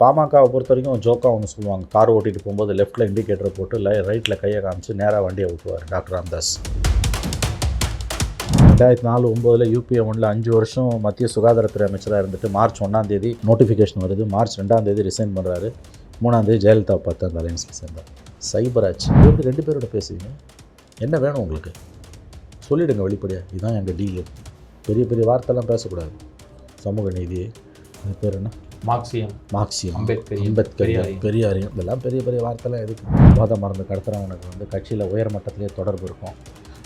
பாமகவை பொறுத்த வரைக்கும் ஜோக்கா ஒன்று சொல்லுவாங்க. கார் ஓட்டிகிட்டு போகும்போது லெஃப்ட்டில் இண்டிகேட்டர் போட்டு லை ரைட்டில் கையை காமிச்சு நேராக வண்டியை ஓட்டுவார் டாக்டர் ராம்தாஸ். ரெண்டாயிரத்தி நாலு ஒம்போதில் யூபிஏ ஒன்றில் அஞ்சு வருஷம் மத்திய சுகாதாரத்துறை அமைச்சராக இருந்துட்டு மார்ச் ஒன்றாம் தேதி நோட்டிஃபிகேஷன் வருது. மார்ச் ரெண்டாம் தேதி ரிசைன் பண்ணுறாரு மூணாம் தேதி ஜெயலலிதா பார்த்து அந்த அலையன்ஸில் சேர்ந்தார். சைபர் ஆச்சு எப்படி ரெண்டு பேரோட பேசுவீங்க என்ன வேணும் உங்களுக்கு? சொல்லிவிடுங்க வெளிப்படையாக இதுதான் எங்கள் டீலு பெரிய பெரிய வார்த்தைலாம் பேசக்கூடாது. சமூக நீதி. அது பேர் என்ன? மார்க்சியம் மார்க்சியம் அம்பேத்கர் அம்பேத்கர் பெரியாரியம். இதெல்லாம் பெரிய பெரிய வார்த்தைலாம் எதுக்கு? போதை மருந்து கடத்துறவனுக்கு வந்து கட்சியில் உயர் மட்டத்திலே தொடர்பு இருக்கும்.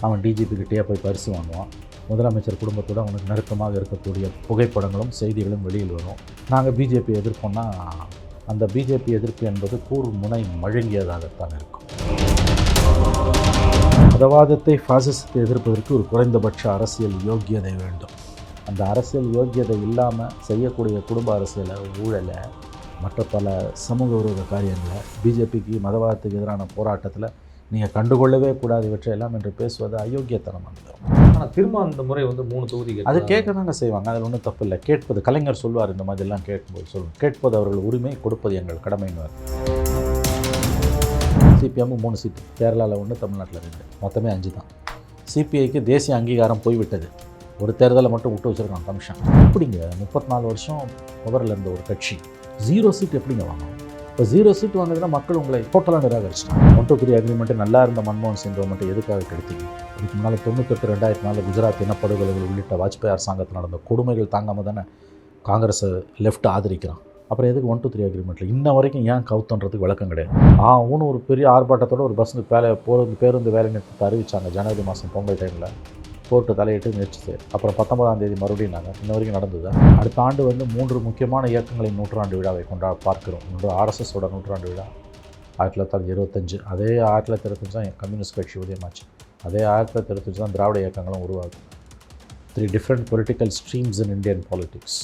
அவன் டிஜிபி கிட்டேயே போய் பரிசு வாங்குவான். முதலமைச்சர் குடும்பத்தோட அவனுக்கு நெருக்கமாக இருக்கக்கூடிய புகைப்படங்களும் செய்திகளும் வெளியில் வரும். நாங்கள் பிஜேபி எதிர்ப்போம்னா அந்த பிஜேபி எதிர்ப்பு என்பது கூர் முனை மழுங்கியதாகத்தான் இருக்கும். மதவாதத்தை பாசிசத்தை எதிர்ப்பதற்கு ஒரு குறைந்தபட்ச அரசியல் யோக்கியதை வேண்டும். அந்த அரசியல் யோக்கியதை இல்லாமல் செய்யக்கூடிய குடும்ப அரசியலை ஊழலை மற்ற பல சமூக விரோத காரியங்களை பிஜேபிக்கு மதவாதத்துக்கு எதிரான போராட்டத்தில் நீங்கள் கண்டுகொள்ளவே கூடாது இவற்றையெல்லாம் என்று பேசுவது அயோக்கியத்தனமானது ஆனா திரும்ப அந்த முறை வந்து மூணு தொகுதிகள் அது கேட்க தாங்க செய்வாங்க. அதில் ஒன்றும் தப்பு இல்லை கேட்பது கலைஞர் சொல்வார் இந்த மாதிரிலாம் கேட்கும்போது சொல்லுவோம் கேட்பது அவர்கள் உரிமை கொடுப்பது எங்கள் கடமைன்னுவார் சிபிஎம் மூணு சீட்டு. கேரளாவில் ஒன்று தமிழ்நாட்டில் ரெண்டு. மொத்தமே அஞ்சு தான் சிபிஐக்கு தேசிய அங்கீகாரம் போய்விட்டது. ஒரு தேர்தலை மட்டும் விட்டு வச்சிருக்காங்க கமிஷன். எப்படிங்க? முப்பத்தி நாலு வருஷம் பவரில் இருந்த ஒரு கட்சி. ஜீரோ சீட் எப்படிங்க வாங்கணும்? இப்போ ஜீரோ சீட் வாங்குறதுனா மக்கள் உங்களை டோட்டலாக நிராகரிச்சிட்டாங்க. ஒன் டூ த்ரீ அக்ரிமெண்ட்டு நல்லா இருந்த மன்மோகன் சிங் கவர்மெண்ட் எதுக்காக கெடுத்தீங்க? இதுக்கு முன்னால் தொண்ணூத்தெட்டு ரெண்டாயிரத்தி நாலு குஜராத் இனப்படுகொலைகள் உள்ளிட்ட வாஜ்பாய் அரசாங்கத்தில் நடந்த கொடுமைகள் தாங்காமல் தானே காங்கிரஸை லெஃப்ட் ஆதரிக்கிறான். அப்புறம் எதுக்கு ஒன் டூ த்ரீ அக்ரிமெண்ட்டில் இன்ன வரைக்கும் ஏன் கவுத்தன்றதுக்கு விளக்கம் கிடையாது. ஆ அவனும் ஒரு பெரிய ஆர்ப்பாட்டத்தோட ஒரு பஸ்ஸுக்கு வேலை போகிறது பேருந்து வேலை நிறுத்தத்தை அறிவிச்சாங்க ஜனவரி மாதம் பொங்கல் டைமில் கோர்ட்டு தலையிட்டு முயற்சிச்சு அப்புறம் பத்தொன்பதாம் தேதி மறுபடியும் நாங்கள் இன்ன வரைக்கும் நடந்தது. அடுத்த ஆண்டு வந்து மூன்று முக்கியமான இயக்கங்களின் நூற்றாண்டு விழாவை கொண்டா பார்க்கிறோம். ஒன்று ஆர்எஸ்எஸோட நூற்றாண்டு விழா. ஆயிரத்தி தொள்ளாயிரத்தி இருபத்தஞ்சு அதே ஆயிரத்தி தொள்ளாயிரத்தி இருபத்தஞ்சு தான் கம்யூனிஸ்ட் கட்சி உதயமாச்சு. அதே ஆயிரத்தி தொள்ளாயிரத்தி இருபத்தஞ்சு தான் திராவிட இயக்கங்களும் உருவாகும் three different political streams in Indian politics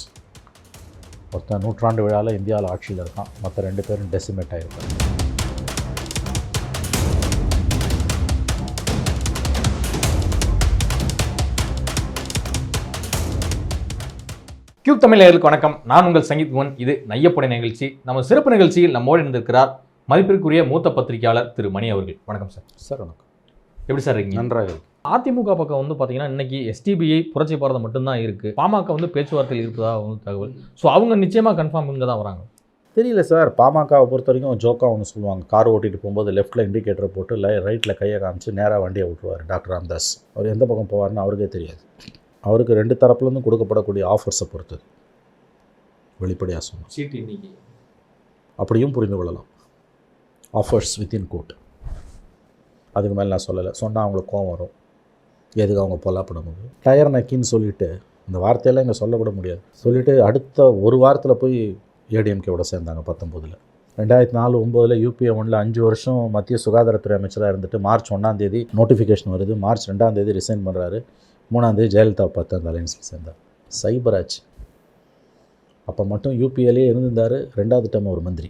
ஒருத்தன் நூற்றாண்டு விழாவில் இந்தியாவில் ஆட்சியில் இருக்கான். மற்ற ரெண்டு பேரும் டெசிமேட் ஆகிருக்காங்க கியூப் தமிழ் நேயர்களுக்கு வணக்கம். நான் உங்கள் சங்கீத் மோகன் இது நையப்படை நிகழ்ச்சி. நம்ம சிறப்பு நிகழ்ச்சியில் நம்மோடு இருந்திருக்கிறார் மதிப்பிற்குரிய மூத்த பத்திரிகையாளர் திரு மணி அவர்கள். வணக்கம் சார். சார் வணக்கம். எப்படி சார் இருக்கீங்க? நன்றாக அதிமுக பக்கம் வந்து பார்த்தீங்கன்னா இன்னைக்கு எஸ்டிபிஐ புரட்சி பாரதம் மட்டும்தான் இருக்கு. பாமக வந்து பேச்சுவார்த்தையில் இருப்பதா வந்து தகவல். ஸோ அவங்க நிச்சயமா கன்ஃபார்ம் இங்கே தான் வராங்க. தெரியல சார். பாமகவை பொறுத்த வரைக்கும் ஜோக்கா ஒன்று சொல்லுவாங்க. கார் ஓட்டிட்டு போகும்போது லெஃப்ட்டில் இண்டிகேட்டரை போட்டு லை ரைட்டில் கையை காமிச்சு நேராக வண்டியை விட்டுருவார் டாக்டர் ராம்தாஸ். அவர் எந்த பக்கம் போவார்னு அவருக்கே தெரியாது. அவருக்கு ரெண்டு தரப்புலேருந்து கொடுக்கப்படக்கூடிய ஆஃபர்ஸை பொறுத்தது வெளிப்படையாக சொன்னோம் சீட்டு இன்னைக்கு அப்படியும் புரிந்து கொள்ளலாம். ஆஃபர்ஸ் வித்தின் கோட் அதுக்கு மேலே நான் சொல்லலை. சொன்னால் அவங்களுக்கு கோவம் வரும். எதுக்கு அவங்க பொல்லாப்பட முடியும்? டயர் நக்கின்னு சொல்லிட்டு இந்த வார்த்தையெல்லாம் இங்கே சொல்லக்கூட முடியாது. சொல்லிவிட்டு அடுத்த ஒரு வாரத்தில் போய் ஏடிஎம்கேவோட சேர்ந்தாங்க பத்தொம்போதில் ரெண்டாயிரத்தி நாலு ஒம்போதில் யூபிஏ ஒன்றில் அஞ்சு வருஷம் மத்திய சுகாதாரத்துறை அமைச்சராக இருந்துட்டு மார்ச் ஒன்றாம் தேதி நோட்டிஃபிகேஷன் வருது. மார்ச் ரெண்டாம் தேதி ரிசைன் பண்ணுறாரு மூணாம் தேதி ஜெயலலிதா பார்த்து அந்த அலையன்ஸில் சேர்ந்தார். சைபர் ஆச்சு அப்போ மட்டும் யூபிஏலே இருந்திருந்தார் ரெண்டாவது டைம் ஒரு மந்திரி.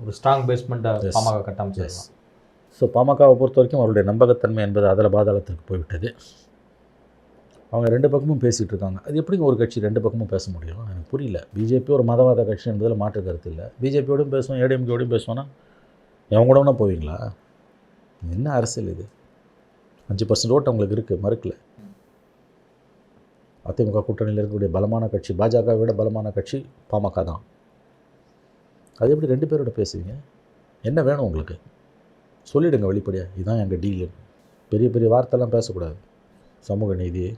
ஒரு ஸ்ட்ராங் பேஸ்மெண்ட்டை Yes. பாமக கட்டமைச்சிருக்கலாம் ஸோ பாமகவை பொறுத்த வரைக்கும் அவருடைய நம்பகத்தன்மை என்பது அதில் பாதாளத்துக்கு போய்விட்டது. அவங்க ரெண்டு பக்கமும் பேசிகிட்டு இருக்காங்க. அது எப்படிங்க ஒரு கட்சி ரெண்டு பக்கமும் பேச முடியும்? எனக்கு புரியல. பிஜேபி ஒரு மதவாத கட்சி என்பதில் மாற்று கருத்து இல்லை. பிஜேபியோடும் பேசுவோம் ஏடிஎம்கேயோடையும் பேசுவோன்னா எவங்க கூட போவீங்களா? என்ன அரசியல் இது? அஞ்சு பர்சன்ட் ஓட்டு அவங்களுக்கு இருக்குது மறுக்கல. அதிமுக கூட்டணியில் இருக்கக்கூடிய பலமான கட்சி பாஜகவை விட பலமான கட்சி பாமக தான். அது எப்படி ரெண்டு பேரோட பேசுவீங்க? என்ன வேணும் உங்களுக்கு? சொல்லிடுங்க வெளிப்படையாக இதுதான் எங்கள் டீலு பெரிய பெரிய வார்த்தைலாம் பேசக்கூடாது. சமூக நீதி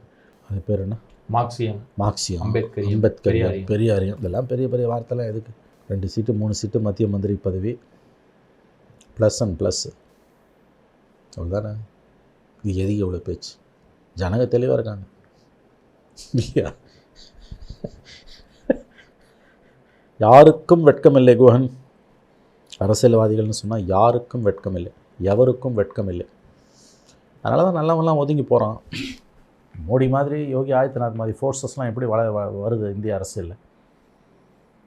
அது பேர் என்ன? மார்க்சியம். மார்க்சியம். அம்பேத்கர் அம்பேத்கர் பெரியாரியம். பெரியாரியம். இதெல்லாம் பெரிய பெரிய வார்த்தைலாம் எதுக்கு? ரெண்டு சீட்டு மூணு சீட்டு மத்திய மந்திரி பதவி. ப்ளஸ் அண்ட் ப்ளஸ் அவ்வளோதானே இது எதுக்கு எவ்வளோ பேச்சு? ஜனங்க தெளிவாக இருக்காங்க. இல்லையா? யாருக்கும் வெட்கமில்லை குஹன். அரசியல்வாதிகள்னு சொன்னால் யாருக்கும் வெட்கமில்லை எவருக்கும் வெட்கமில்லை. அதனால தான் நல்லவங்களாம் ஒதுங்கி போகிறான் மோடி மாதிரி யோகி ஆதித்யநாத் மாதிரி ஃபோர்ஸஸ்லாம் எப்படி வள வ- வருது இந்திய அரசியலில்?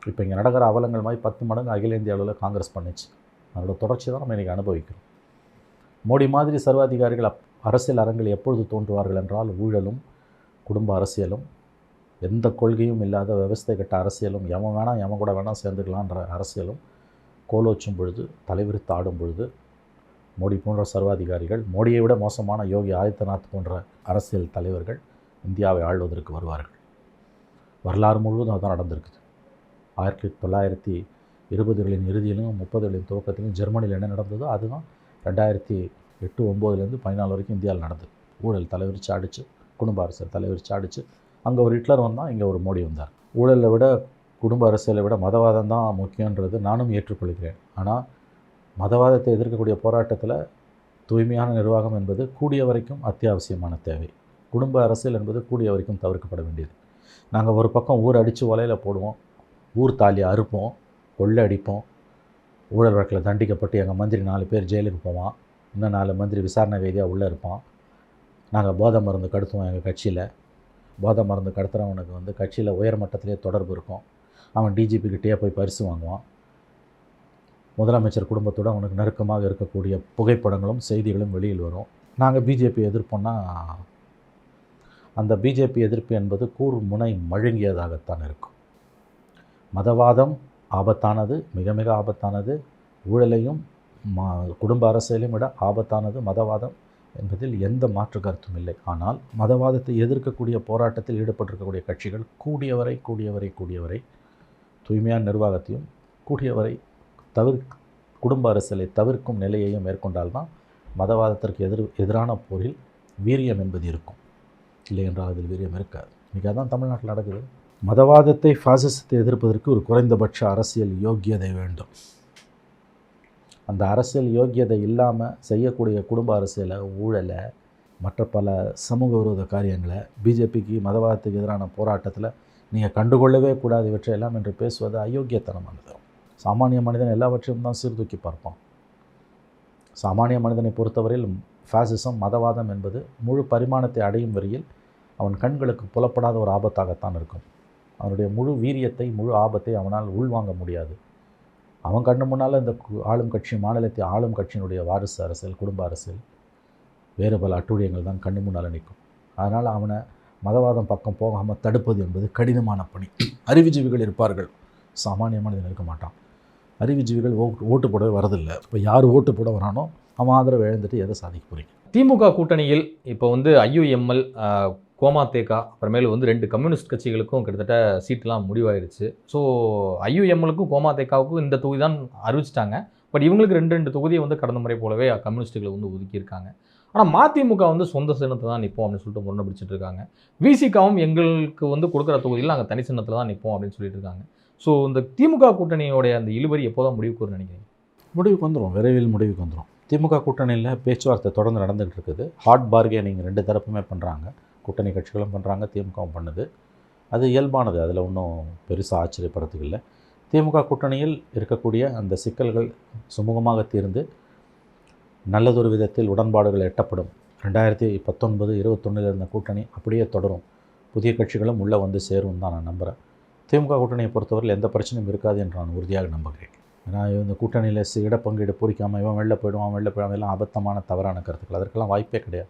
இப்போ இங்கே நடக்கிற அவலங்கள் மாதிரி பத்து மடங்கு அகில இந்திய அளவில் காங்கிரஸ் பண்ணுச்சு. அதோட தொடர்ச்சி தான் நம்ம இன்றைக்கி அனுபவிக்கிறோம். மோடி மாதிரி சர்வாதிகாரிகள் அப் அரசியல் அரங்கில் எப்பொழுது தோன்றுவார்கள் என்றால் ஊழலும் குடும்ப அரசியலும் எந்த கொள்கையும் இல்லாத விவசாய கட்ட அரசியலும் எவன் வேணாம் எவன் கூட வேணாம் சேர்ந்துக்கலான்ற அரசியலும் கோலோச்சும் பொழுது தலைவிரித்து ஆடும் பொழுது மோடி போன்ற சர்வாதிகாரிகள் மோடியை விட மோசமான யோகி ஆதித்யநாத் போன்ற அரசியல் தலைவர்கள் இந்தியாவை ஆள்வதற்கு வருவார்கள். வரலாறு முழுவதும் அதுதான் நடந்திருக்குது. ஆயிரத்தி தொள்ளாயிரத்தி இருபதுகளின் இறுதியிலும் முப்பதுகளின் துவக்கத்திலும் ஜெர்மனியில் என்ன நடந்ததோ அதுதான். ரெண்டாயிரத்தி எட்டு ஒம்போதுலேருந்து பதினாலு வரைக்கும் இந்தியாவில் நடந்தது. ஊழல் தலைவர் அடிச்சு குடும்ப அரசியல் தலைவிரிச்சு அடிச்சு அங்கே ஒரு ஹிட்லர் வந்தான் இங்கே ஒரு மோடி வந்தார். ஊழலை விட குடும்ப அரசியலை விட மதவாதம் தான் முக்கியன்றது நானும் ஏற்றுக்கொள்கிறேன். ஆனால் மதவாதத்தை எதிர்க்கக்கூடிய போராட்டத்தில் தூய்மையான நிர்வாகம் என்பது கூடிய வரைக்கும் அத்தியாவசியமான தேவை. குடும்ப அரசியல் என்பது கூடிய வரைக்கும் தவிர்க்கப்பட வேண்டியது. நாங்கள் ஒரு பக்கம் ஊர் அடித்து ஒலையில் போடுவோம் ஊர் தாலியை அறுப்போம் கொள்ளை அடிப்போம் ஊழல் வழக்கில் தண்டிக்கப்பட்டு எங்கள் மந்திரி நாலு பேர் ஜெயிலுக்கு போவான் இன்னும் நாலு மந்திரி விசாரணை வேதியாக உள்ளே இருப்பான். நாங்கள் போதை மருந்து கடத்துவோம் எங்கள் கட்சியில். போதை மருந்து கடத்துகிறவனுக்கு வந்து கட்சியில் உயர் மட்டத்திலே தொடர்பு இருக்கும். அவன் டிஜிபிக்கிட்டேயே போய் பரிசு வாங்குவான். முதலமைச்சர் குடும்பத்தோடு அவனுக்கு நெருக்கமாக இருக்கக்கூடிய புகைப்படங்களும் செய்திகளும் வெளியில் வரும். நாங்கள் பிஜேபி எதிர்ப்போன்னா அந்த பிஜேபி எதிர்ப்பு என்பது கூர் முனை மழுங்கியதாகத்தான் இருக்கும். மதவாதம் ஆபத்தானது மிக மிக ஆபத்தானது. ஊழலையும் மா குடும்ப அரசியலையும் விட ஆபத்தானது மதவாதம் என்பதில் எந்த மாற்று கருத்தும் இல்லை. ஆனால் மதவாதத்தை எதிர்க்கக்கூடிய போராட்டத்தில் ஈடுபட்டிருக்கக்கூடிய கட்சிகள் கூடியவரை கூடியவரை கூடியவரை தூய்மையான நிர்வாகத்தையும் கூடியவரை தவிர் குடும்ப அரசியலை தவிர்க்கும் நிலையையும் மேற்கொண்டால்தான் மதவாதத்திற்கு எதிர் எதிரான போரில் வீரியம் என்பது இருக்கும். இல்லை என்றால் அதில் வீரியம் இருக்காது. இன்றைக்கி அதான் தமிழ்நாட்டில் நடக்குது. மதவாதத்தை ஃபாசிசத்தை எதிர்ப்பதற்கு ஒரு குறைந்தபட்ச அரசியல் யோக்கியதை வேண்டும். அந்த அரசியல் யோக்கியதை இல்லாமல் செய்யக்கூடிய குடும்ப அரசியலை ஊழலை மற்ற பல சமூக விரோத காரியங்களை பிஜேபிக்கு மதவாதத்துக்கு எதிரான போராட்டத்தில் நீங்கள் கண்டுகொள்ளவே கூடாது இவற்றையெல்லாம் என்று பேசுவது அயோக்கியத்தனமானது. சாமானிய மனிதன் எல்லாவற்றையும் தான் சீர்தூக்கி பார்ப்பான். சாமானிய மனிதனை பொறுத்தவரையில் ஃபேசிசம் மதவாதம் என்பது முழு பரிமாணத்தை அடையும் வரையில் அவன் கண்களுக்கு புலப்படாத ஒரு ஆபத்தாகத்தான் இருக்கும். அவனுடைய முழு வீரியத்தை முழு ஆபத்தை அவனால் உள்வாங்க முடியாது. அவன் கண்ணு முன்னால் இந்த கு- ஆளும் கட்சி மாநிலத்தை ஆளும் கட்சியினுடைய வாரிசு அரசியல் குடும்ப அரசியல் வேறு பல அட்டூழியங்கள் தான் கண்ணு முன்னால் நிற்கும். அதனால் அவனை மதவாதம் பக்கம் போகாமல் தடுப்பது என்பது கடினமான பணி. அறிவுஜீவிகள் இருப்பார்கள். சாமானியமானது இருக்க மாட்டான். அறிவுஜீவிகள் ஓட்டு ஓட்டு போடவே வரதில்லை. இப்போ யார் ஓட்டு போட வரானோ அவன் ஆதரவு இழந்துட்டு எதை சாதிக்க போகிறீங்க திமுக கூட்டணியில் இப்போ வந்து ஐயுஎம்எல் கோமாத்தேகா அப்புறமேலு வந்து ரெண்டு கம்யூனிஸ்ட் கட்சிகளுக்கும் கிட்டத்தட்ட சீட்லாம் முடிவாயிருச்சு. ஸோ ஐயுஎம்எலுக்கும் கோமாத்தேகாவுக்கும் இந்த தொகுதி தான் அறிவிச்சிட்டாங்க. பட் இவங்களுக்கு ரெண்டு ரெண்டு தொகுதியை வந்து கடந்த முறை போலவே கம்யூனிஸ்ட்டுகளை வந்து ஒதுக்கியிருக்காங்க. ஆனால் மதிமுக வந்து சொந்த சின்னத்தை தான் நிற்போம் அப்படின்னு சொல்லிட்டு முன்ன பிடிச்சிட்டு இருக்காங்க. விசிகாவும் எங்களுக்கு வந்து கொடுக்குற தொகுதியில் நாங்கள் தனி சின்னத்தில் தான் நிற்போம் அப்படின்னு சொல்லிட்டு இருக்காங்க. ஸோ இந்த திமுக கூட்டணியோடைய அந்த இழுபறி எப்போ தான் முடிவுக்கு வரும்னு நினைக்கிறீங்க? முடிவுக்கு வந்துடும் விரைவில் முடிவுக்கு வந்துடும் திமுக கூட்டணியில் பேச்சுவார்த்தை தொடர்ந்து நடந்துகிட்டு இருக்குது. ஹார்ட் பார்கெனிங் ரெண்டு தரப்புமே பண்ணுறாங்க கூட்டணி கட்சிகளும் பண்ணுறாங்க திமுகவும் பண்ணுது. அது இயல்பானது அதில் ஒன்றும் பெருசாக ஆச்சரியப்படுறதுக்கு இல்லை. திமுக கூட்டணியில் இருக்கக்கூடிய அந்த சிக்கல்கள் சுமூகமாக தீர்ந்து நல்லதொரு விதத்தில் உடன்பாடுகள் எட்டப்படும். ரெண்டாயிரத்தி பத்தொன்பது இருபத்தொன்னில் இருந்த கூட்டணி அப்படியே தொடரும். புதிய கட்சிகளும் உள்ளே வந்து சேரும் தான் நான் நம்புகிறேன் திமுக கூட்டணியை பொறுத்தவரையில் எந்த பிரச்சனையும் இருக்காது என்று நான் உறுதியாக நம்புகிறேன். ஏன்னா இந்த கூட்டணியில் சி- இடப்பங்கீடு பூரிக்காமல் இவன் வெளில போயிடுவான் வெளில போயிடுவான் எல்லாம் அபத்தமான தவறான கருத்துக்கள். அதற்கெல்லாம் வாய்ப்பே கிடையாது.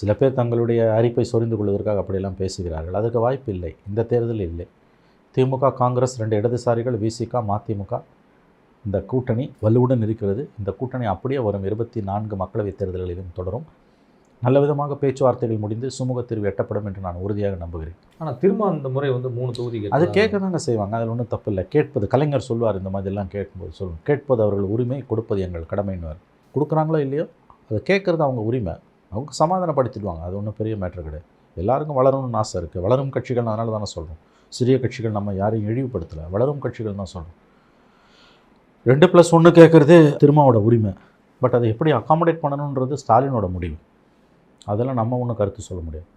சில பேர் தங்களுடைய அரிப்பை சொரிந்து கொள்வதற்காக அப்படியெல்லாம் பேசுகிறார்கள். அதற்கு வாய்ப்பு இல்லை. இந்த தேர்தலில் இல்லை. திமுக காங்கிரஸ் ரெண்டு இடதுசாரிகள் விசிக மதிமுக இந்த கூட்டணி வலுவுடன் இருக்கிறது. இந்த கூட்டணி அப்படியே வரும் இருபத்தி நான்கு மக்களவைத் தேர்தல்களிலும் தொடரும். நல்ல விதமாக பேச்சுவார்த்தைகள் முடிந்து சுமூக தீர்வு எட்டப்படும் என்று நான் உறுதியாக நம்புகிறேன். ஆனால் திரும்ப அந்த முறை வந்து மூணு தொகுதி அது கேட்க தாங்க செய்வாங்க. அதில் ஒன்றும் தப்பு இல்லை. கேட்பது கலைஞர் சொல்வார் இந்த மாதிரிலாம் கேட்கும்போது சொல்லுவோம் கேட்பது அவர்கள் உரிமை கொடுப்பது எங்கள் கடமைன்னுவார். கொடுக்குறாங்களோ இல்லையோ அதை கேட்குறது அவங்க உரிமை. அவங்க சமாதானப்படுத்திடுவாங்க. அது ஒன்றும் பெரிய மேட்ரு கிடையாது. எல்லாருக்கும் வளரணும்னு ஆசை இருக்குது வளரும் கட்சிகள் அதனால தானே சொல்கிறோம் சிறிய கட்சிகள் நம்ம யாரையும் இழிவுபடுத்தலை. வளரும் கட்சிகள் தான் சொல்கிறோம் ரெண்டு ப்ளஸ் ஒன்று கேட்குறது திருமாவோட உரிமை. பட் அதை எப்படி அக்காமடேட் பண்ணணுன்றது ஸ்டாலினோட முடிவு. அதெல்லாம் நம்ம ஒன்றும் கருத்து சொல்ல முடியாது.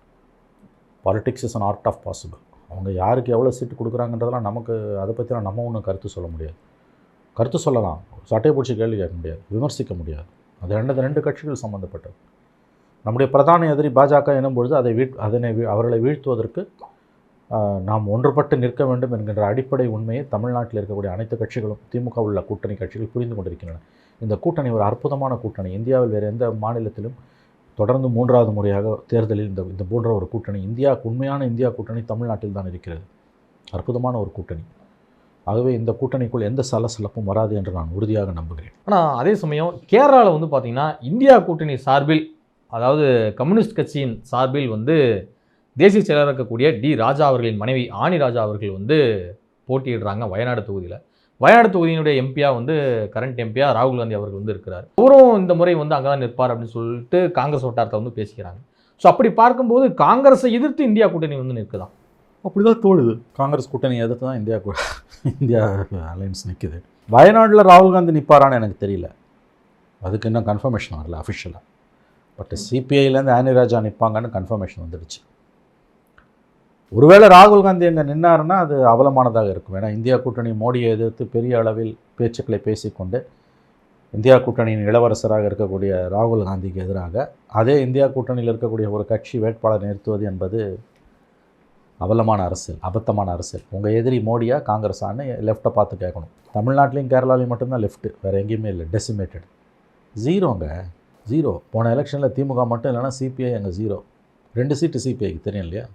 Politics is an art of possible அவங்க யாருக்கு எவ்வளோ சீட்டு கொடுக்குறாங்கன்றதெல்லாம் நமக்கு அதை பற்றிலாம் நம்ம ஒன்றும் கருத்து சொல்ல முடியாது. கருத்து சொல்லலாம். சட்டையை பிடிச்சி கேள்வி கேட்க முடியாது. விமர்சிக்க முடியாது. அது ரெண்டு ரெண்டு கட்சிகள் சம்மந்தப்பட்டது நம்முடைய பிரதான எதிரி பாஜக எனும்பொழுது அதை வீழ் அதனை அவர்களை வீழ்த்துவதற்கு நாம் ஒன்றுபட்டு நிற்க வேண்டும் என்கின்ற அடிப்படை உண்மையை தமிழ்நாட்டில் இருக்கக்கூடிய அனைத்து கட்சிகளும் திமுக உள்ள கூட்டணி கட்சிகள் புரிந்து கொண்டிருக்கின்றன. இந்த கூட்டணி ஒரு அற்புதமான கூட்டணி. இந்தியாவில் வேறு எந்த மாநிலத்திலும் தொடர்ந்து மூன்றாவது முறையாக தேர்தலில் இந்த இந்த போன்ற ஒரு கூட்டணி இந்தியா உண்மையான இந்தியா கூட்டணி தமிழ்நாட்டில் தான் இருக்கிறது. அற்புதமான ஒரு கூட்டணி. ஆகவே இந்த கூட்டணிக்குள் எந்த சலசலப்பும் வராது என்று நான் உறுதியாக நம்புகிறேன். ஆனால் அதே சமயம் கேரளாவில் வந்து பார்த்திங்கன்னா இந்தியா கூட்டணி சார்பில் அதாவது கம்யூனிஸ்ட் கட்சியின் சார்பில் வந்து தேசிய செயலராக இருக்கக்கூடிய டி ராஜா அவர்களின் மனைவி ஆனி ராஜா அவர்கள் வந்து போட்டியிடுறாங்க வயநாடு தொகுதியில். வயநாடு தொகுதியினுடைய எம்பியா வந்து கரண்ட் எம்பியா ராகுல் காந்தி அவர்கள் வந்து இருக்கிறார். அவரும் இந்த முறை வந்து அங்கே தான் நிற்பார் அப்படின்னு சொல்லிட்டு காங்கிரஸ் வட்டாரத்தை வந்து பேசிக்கிறாங்க. ஸோ அப்படி பார்க்கும்போது காங்கிரஸை எதிர்த்து இந்தியா கூட்டணி வந்து நிற்குதான் அப்படி தான் தோடுது காங்கிரஸ் கூட்டணி எதிர்த்து தான் இந்தியா கூ- இந்தியா அலையன்ஸ் நிற்குது வயநாட்டில் ராகுல் காந்தி நிற்பாரான்னு எனக்கு தெரியல. அதுக்கு இன்னும் கன்ஃபர்மேஷன் வரல அஃபிஷியலாக பட் சிபிஐலேருந்து ஆனி ராஜா நிற்பாங்கன்னு கன்ஃபர்மேஷன் வந்துடுச்சு. ஒருவேளை ராகுல் காந்தி அங்கே நின்னாருன்னா அது அவலமானதாக இருக்கும். ஏன்னா இந்தியா கூட்டணி மோடியை எதிர்த்து பெரிய அளவில் பேச்சுக்களை பேசிக்கொண்டு இந்தியா கூட்டணியின் இளவரசராக இருக்கக்கூடிய ராகுல் காந்திக்கு எதிராக அதே இந்தியா கூட்டணியில் இருக்கக்கூடிய ஒரு கட்சி வேட்பாளர் நிறுத்துவது என்பது அவலமான அரசியல் அபத்தமான அரசியல். உங்கள் எதிரி மோடியா காங்கிரஸான்னு லெஃப்ட்டை பார்த்து கேட்கணும். தமிழ்நாட்டிலையும் கேரளாலையும் மட்டும்தான் லெஃப்ட்டு வேறு எங்கேயுமே இல்லை டெசிமேட்டட் ஜீரோங்க ஜீரோ போன எலெக்ஷனில் திமுக மட்டும் இல்லைன்னா சிபிஐ அங்கே ஜீரோ ரெண்டு சீட்டு சிபிஐக்கு தெரியும் இல்லையா?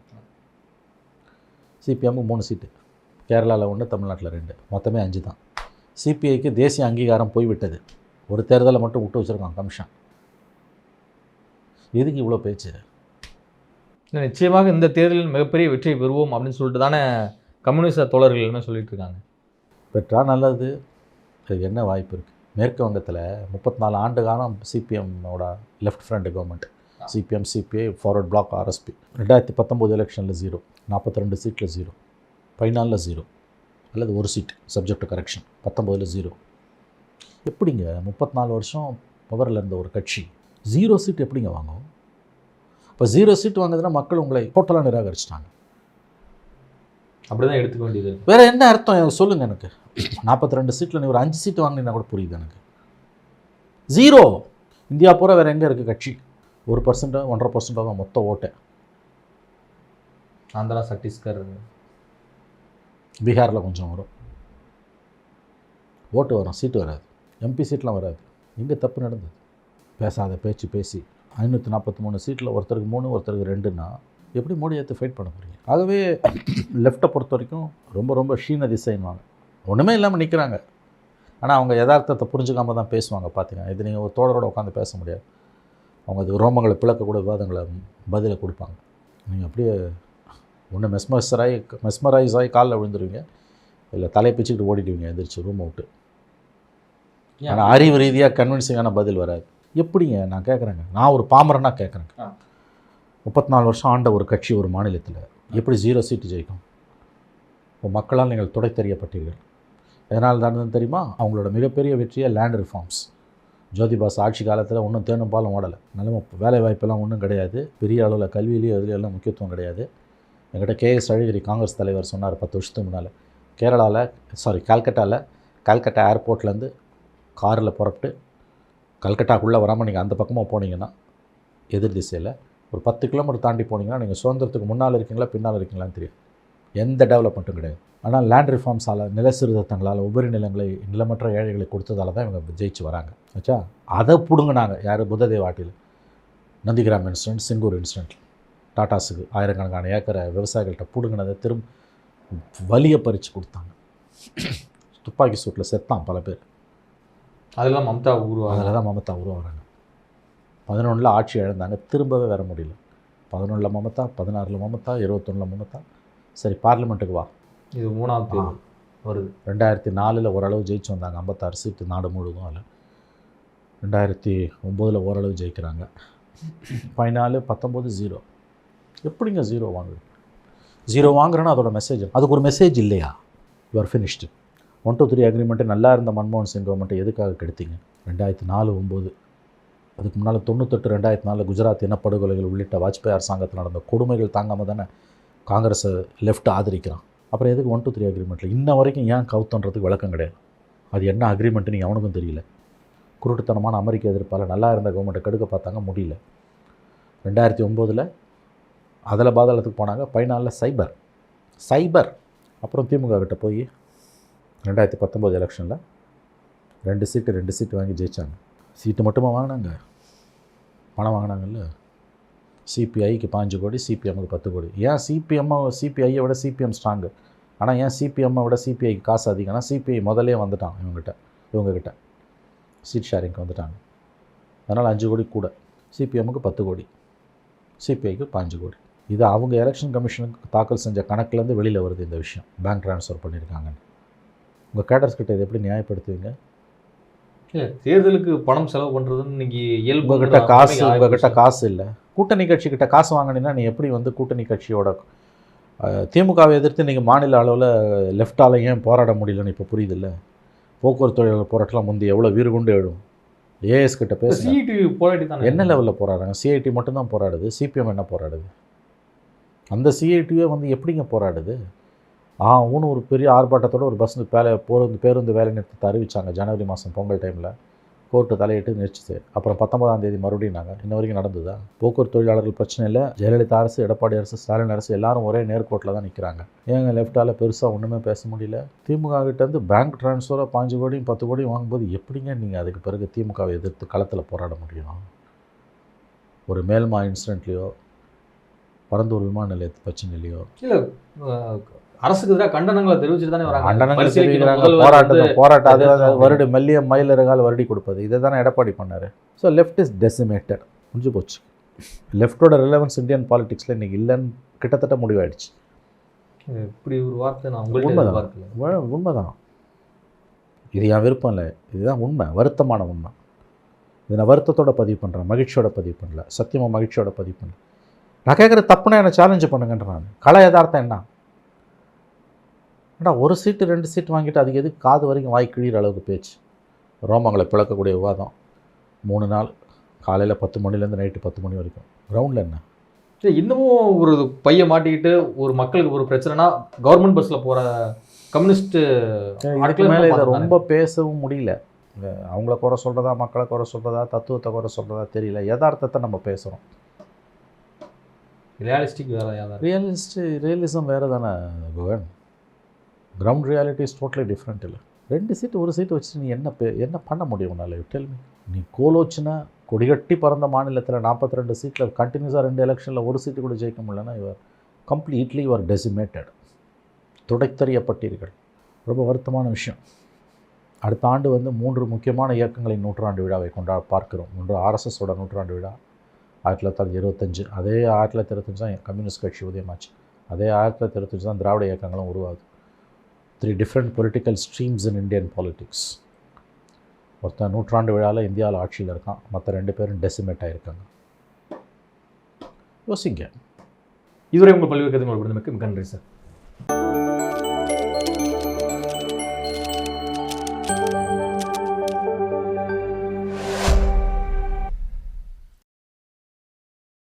சிபிஎம்க்கு மூணு சீட்டு கேரளாவில் ஒன்று தமிழ்நாட்டில் ரெண்டு. மொத்தமே அஞ்சு தான். சிபிஐக்கு தேசிய அங்கீகாரம் போய்விட்டது ஒரு தேர்தலை மட்டும் விட்டு வச்சுருக்கான் கமிஷன். எதுக்கு இவ்வளோ பேச்சு? நிச்சயமாக இந்த தேர்தலில் மிகப்பெரிய வெற்றியை பெறுவோம் அப்படின்னு சொல்லிட்டு தானே கம்யூனிஸ்ட் தோழர்கள் எல்லாமே சொல்லிட்டு இருக்காங்க. பெற்றா நல்லது. அதுக்கு என்ன வாய்ப்பு இருக்குது மேற்கு வங்கத்தில் முப்பத்தி நாலு ஆண்டு காலம் சிபிஎம்மோட left front government CPM CPI forward bloc RSP ரெண்டாயிரத்தி பத்தொம்போது எலெக்ஷனில் ஜீரோ நாற்பத்தி ரெண்டு சீட்டில் ஜீரோ பதினாலில் ஜீரோ அல்லது ஒரு சீட் சப்ஜெக்ட் கரெக்ஷன் பத்தொம்போதில் ஜீரோ எப்படிங்க முப்பத்தி நாலு வருஷம் பவரில் இருந்த ஒரு கட்சி ஜீரோ சீட் எப்படிங்க வாங்கும்? இப்போ ஜீரோ சீட் வாங்குதுன்னா மக்கள் உங்களை டோட்டலாக நிராகரிச்சிட்டாங்க. அப்படிதான் எடுத்துக்க வேண்டியது. வேற என்ன அர்த்தம்? எனக்கு சொல்லுங்க எனக்கு. நாற்பத்தி ரெண்டு சீட்டில் நீ ஒரு அஞ்சு சீட்டு வாங்கினா கூட புரியுது எனக்கு. ஜீரோ இந்தியா பூரா வேற எங்கே இருக்குது கட்சி? ஒரு பர்சன்டோ ஒன்றரை பர்சன்டோ தான் மொத்த ஓட்டை. ஆந்திரா சத்தீஸ்கர். பீகாரில் கொஞ்சம் வரும். ஓட்டு வரும் சீட்டு வராது. எம்பி சீட்லாம் வராது. எங்கே தப்பு நடந்தது? பேசாத பேச்சு பேசி. ஐநூற்றி நாற்பத்தி மூணு சீட்டில் ஒருத்தருக்கு மூணு ஒருத்தருக்கு ரெண்டுன்னா எப்படி மோடி ஏற்று ஃபைட் பண்ண போகிறீங்க ஆகவே லெஃப்ட்டை பொறுத்த வரைக்கும் ரொம்ப ரொம்ப ஷீன திசைன்வாங்க ஒன்றுமே இல்லாமல் நிற்கிறாங்க ஆனால் அவங்க யதார்த்தத்தை புரிஞ்சுக்காம தான் பேசுவாங்க பார்த்தீங்கன்னா இது நீங்கள் ஒரு தோழரோட உட்காந்து பேச முடியாது. அவங்க அது ரோமங்களை பிளக்கக்கூட விவாதங்களை பதிலை கொடுப்பாங்க. நீங்கள் அப்படியே ஒன்று மெஸ்மரைஸ் மெஸ்மரைஸ் ஆகி காலில் விழுந்துருவீங்க. இல்லை தலை பிச்சுக்கிட்டு ஓடிடுவீங்க எந்திரிச்சு ரூம் விட்டு. ஆனால் அறிவு ரீதியாக கன்வின்சிங்கான பதில் வராது. எப்படிங்க? நான் கேட்குறேங்க நான் ஒரு பாமரனா கேட்குறேங்க. முப்பத்தி நாலு வருஷம் ஆண்ட ஒரு கட்சி ஒரு மாநிலத்தில் எப்படி ஜீரோ சீட்டு ஜெயிக்கும்? இப்போ மக்களால் நீங்கள் துடை தெரியப்பட்டீர்கள். எதனால் தான் தெரியுமா? அவங்களோட மிகப்பெரிய வெற்றியை லேண்ட் ரிஃபார்ம்ஸ் ஜோதிபாஸ் ஆட்சி காலத்தில் ஒன்றும் தேனும் பாலும் ஓடலை. நிலம வேலை வாய்ப்பெல்லாம் ஒன்றும் கிடையாது. பெரிய அளவில் கல்வியிலேயும் அதுலேயும் எல்லாம் முக்கியத்துவம் கிடையாது. என்கிட்ட கேஎஸ் அழகிரி காங்கிரஸ் தலைவர் சொன்னார் பத்து வருஷத்துக்கு முன்னால். கேரளாவில் சாரி கல்கட்டாவில் கல்கட்டா ஏர்போர்ட்லேருந்து காரில் புறப்பட்டு கல்கட்டாக்குள்ளே வராமல் நீங்கள் அந்த பக்கமாக போனீங்கன்னா எதிர் திசையில் ஒரு பத்து கிலோமீட்டர் தாண்டி போனீங்கன்னா நீங்கள் சுதந்திரத்துக்கு முன்னால் இருக்கீங்களா பின்னால் இருக்கீங்களான்னு தெரியும். எந்த டெவலப்மெண்ட்டும் கிடையாது. ஆனால் லேண்ட் ரிஃபார்ம்ஸால் நில சீர்திருத்தங்களால் உபரி நிலங்களை நிலமற்ற ஏழைகளை கொடுத்ததால தான் இவங்க ஜெயிச்சு வராங்க. ஆச்சா? அதை பிடுங்கினாங்க. யார்? புத்ததேவ் ஆட்டில். நந்திகிராம் இன்சிடென்ட் சிங்கூர் இன்சிடென்ட் டாட்டாஸுக்கு ஆயிரக்கணக்கான ஏக்கரை விவசாயிகள்கிட்ட பிடுங்கினதை திரும்ப வலியை பறித்து கொடுத்தாங்க. துப்பாக்கி சூட்டில் செத்தான் பல பேர். அதெல்லாம் மம்தா உருவாங்க அதில் தான் மமதா உருவாகிறாங்க பதினொன்றில் ஆட்சி இழந்தாங்க. திரும்பவே வர முடியல. பதினொன்றில் மமதா பதினாறில் மமதா இருபத்தொன்னில் மமதா. சரி பார்லிமெண்ட்டுக்கு வா. இது மூணாவது வருது. ரெண்டாயிரத்தி நாலில் ஓரளவு ஜெயிச்சு வந்தாங்க. ஐம்பத்தாறு சீட்டு நாடு முழுதும் அதில் ரெண்டாயிரத்தி ஒம்போதில் ஓரளவு ஜெயிக்கிறாங்க. பதினாலு பத்தொம்போது ஜீரோ எப்படிங்க ஜீரோ வாங்குது ஜீரோ வாங்குறேன்னா அதோட மெசேஜ் அதுக்கு ஒரு மெசேஜ் இல்லையா? You are finished one two three agreement நல்லா இருந்த மன்மோகன் சிங் கவர்மெண்ட்டை எதுக்காக கெடுத்தீங்க? ரெண்டாயிரத்தி நாலு ஒம்பது. அதுக்கு முன்னால் தொண்ணூத்தெட்டு ரெண்டாயிரத்தி நாலில் குஜராத் இனப்படுகொலைகள் உள்ளிட்ட வாஜ்பாய் அரசாங்கத்தில் நடந்த கொடுமைகள் தாங்காமல் தானே காங்கிரஸை லெஃப்ட் ஆதரிக்கிறான். அப்புறம் எதுக்கு ஒன் டூ த்ரீ அக்ரிமெண்ட்டில் இன்ன வரைக்கும் ஏன் கவுத்தன்றதுக்கு விளக்கம் கிடையாது. அது என்ன அக்ரிமெண்ட்டுன்னு அவனுக்கும் தெரியல. குருட்டுத்தனமான அமெரிக்க எதிர்ப்பால் நல்லா இருந்த கவர்மெண்ட்டை கெடுக்க பார்த்தாங்க முடியல. ரெண்டாயிரத்தி ஒம்போதில் அதில் பாதாளத்துக்கு போனாங்க பதினாலில் சைபர். சைபர். அப்புறம் திமுக கிட்ட போய் ரெண்டாயிரத்தி பத்தொம்போது எலெக்ஷனில் ரெண்டு சீட்டு ரெண்டு சீட்டு வாங்கி ஜெயிச்சாங்க. சீட்டு மட்டுமா வாங்கினாங்க? பணம் வாங்கினாங்கல்ல? சிபிஐக்கு பாஞ்சு கோடி சிபிஎம்முக்கு பத்து கோடி. ஏன் சிபிஎம்மை சிபிஐயை விட சிபிஎம் ஸ்ட்ராங்கு? ஆனால் ஏன் சிபிஎம்மை விட சிபிஐக்கு காசு அதிகம்னா சிபிஐ முதலே வந்துட்டான் இவங்ககிட்ட இவங்ககிட்ட. சீட் ஷேரிங்க்கு வந்துட்டாங்க. அதனால் அஞ்சு கோடி கூட. சிபிஎம்முக்கு பத்து கோடி. சிபிஐக்கு பாஞ்சு கோடி. இது அவங்க எலெக்ஷன் கமிஷனுக்கு தாக்கல் செஞ்ச கணக்குலேருந்து வெளியில் வருது இந்த விஷயம். பேங்க் ட்ரான்ஸ்ஃபர் பண்ணியிருக்காங்கன்னு. உங்கள் கேடர்ஸ் கிட்ட இதை எப்படி நியாயப்படுத்துவீங்க? இல்லை தேர்தலுக்கு பணம் செலவு பண்ணுறதுன்னு இன்னைக்கு இயல்பு உங்ககிட்ட காசு உங்ககிட்ட காசு இல்லை. கூட்டணி கட்சிக்கிட்ட காசு வாங்கினீங்கன்னா நீ எப்படி வந்து கூட்டணி கட்சியோட திமுகவை எதிர்த்து நீங்கள் மாநில அளவில் லெஃப்டால ஏன் போராட முடியலன்னு இப்போ புரியுதுல்ல? போக்குவரத்து தொழிலாளர் போராட்டம்லாம் முந்தி எவ்வளோ வீறுகுண்டு எழும். ஏஎஸ் கிட்ட பேச சிஇடி போராட்டி தானே என்ன லெவலில் போராடுறாங்க? சிஐடி மட்டும்தான் போராடுது. சிபிஎம் என்ன போராடுது? அந்த சிஐடியே வந்து எப்படிங்க போராடுது? ஆ ஊன்னு ஒரு பெரிய ஆர்ப்பாட்டத்தோட ஒரு பஸ் வேலை பேருந்து பேருந்து வேலை நிறுத்தத்தை அறிவித்தாங்க ஜனவரி மாதம் பொங்கல் டைமில் கோர்ட்டு தலையிட்டு நிறுத்துச்சு அப்புறம் பத்தொன்பதாம் தேதி மறுபடியும் நாங்கள் இன்ன வரைக்கும் நடந்ததா? போக்குவரத்து தொழிலாளர்கள் பிரச்சனை இல்லை. ஜெயலலிதா அரசு எடப்பாடி அரசு ஸ்டாலின் அரசு எல்லாரும் ஒரே நேர்கோட்டில் தான் நிற்கிறாங்க ஏங்க லெஃப்டால் பெருசாக ஒன்றுமே பேச முடியல? திமுக கிட்டேருந்து பேங்க் ட்ரான்ஸ்ஃபராக பாஞ்சு கோடியும் பத்து கோடியும் வாங்கும்போது எப்படிங்க நீங்கள் அதுக்கு பிறகு திமுகவை எதிர்த்து களத்தில் போராட முடியும்? ஒரு மேல்மா இன்சிடென்ட்லேயோ பரந்தூர் விமான நிலையத்து பிரச்சனையிலையோ? இல்லை அரசுக்கு எதிராக கண்டனங்களை தெரிவிச்சுட்டு தானே வராங்க. தெரிவிக்கிறாங்க. போராட்டம் அது வருடு மெல்லிய மயிலிறகால் வருடி கொடுப்பது. இதை தானே எடப்பாடி பண்ணார். ஸோ லெஃப்ட் இஸ் டெசிமேட்டட் முடிஞ்சு போச்சு. லெஃப்டோட ரிலவன்ஸ் இந்தியன் பாலிடிக்ஸில் இன்றைக்கி இல்லைன்னு கிட்டத்தட்ட முடிவாயிடுச்சு. இப்படி ஒரு வார்த்தை நான் உண்மைதான். உண்மைதான். இது என் விருப்பம் இல்லை. இதுதான் உண்மை. வருத்தமான உண்மை. இதை நான் வருத்தத்தோட பதிவு பண்ணுறேன் மகிழ்ச்சியோட பதிவு பண்ணல. சத்தியமாக மகிழ்ச்சியோட பதிவு பண்ணல. நான் கேட்குற தப்புனா என்னை சேலஞ்சு பண்ணுங்கன்ற நான். கலை யதார்த்தம் என்ன? ஏடா ஒரு சீட்டு ரெண்டு சீட் வாங்கிட்டு அதுக்கு எதுக்கு காது வரைக்கும் வாய் கிழிகிற அளவுக்கு பேச்சு? ரோமங்களை பிளக்கக்கூடிய விவாதம். மூணு நாள் காலையில் பத்து மணிலேருந்து நைட்டு பத்து மணி வரைக்கும். கிரவுண்டில் என்ன? சரி, இன்னமும் ஒரு பைய மாட்டிக்கிட்டு ஒரு மக்களுக்கு ஒரு பிரச்சனைனா கவர்மெண்ட் பஸ்ல போற கம்யூனிஸ்ட் இதுக்கு மேலே இதை ரொம்ப பேசவும் முடியல. அவங்கள குறை சொல்கிறதா மக்களை குறை சொல்கிறதா தத்துவத்தை குறை சொல்கிறதா தெரியல. யதார்த்தத்தை நம்ம பேசுகிறோம் ரியாலிஸ்டிக் வேற ரியலிஸ்ட் ரியலிசம் வேறு தானே Guhan? Ground reality is totally different இல்லை? ரெண்டு சீட்டு ஒரு சீட்டு வச்சு நீ என்ன பே என்ன பண்ண முடியும் உன்னால்? டெல் மீ நீ கோலோச்சினா கொடிகட்டி பறந்த மாநிலத்தில் நாற்பத்தி ரெண்டு சீட்டில் கண்டினியூஸாக ரெண்டு எலெக்ஷனில் ஒரு சீட்டு கூட ஜெயிக்க முடியலன்னா இவர் கம்ப்ளீட்லி இவர் டெசிமேட்டட் துடைத்தறியப்பட்டீர்கள். ரொம்ப வருத்தமான விஷயம். அடுத்த ஆண்டு வந்து மூன்று முக்கியமான இயக்கங்களின் நூற்றாண்டு விழாவை கொண்டா பார்க்கிறோம். ஒன்று ஆர்எஸ்எஸோட நூற்றாண்டு விழா. ஆயிரத்தி தொள்ளாயிரத்தி இருபத்தஞ்சு அதே ஆயிரத்தி தொள்ளாயிரத்தி இருபத்தஞ்சு தான் கம்யூனிஸ்ட் கட்சி உதயமாச்சு. அதே ஆயிரத்தி தொள்ளாயிரத்தி இருபத்தஞ்சு தான் திராவிட இயக்கங்களும் உருவாகுது. Three different political streams in Indian politics ஒருத்தன் நூற்றாண்டு விழாவில் இந்தியாவில் ஆட்சியில் இருக்கான். மற்ற ரெண்டு பேரும் டெசிமேட் ஆகிருக்காங்க யோசிங்க. இதுவரை உங்கள் பல்வேறு கதை உங்களுக்கு மிக்க நன்றி சார்.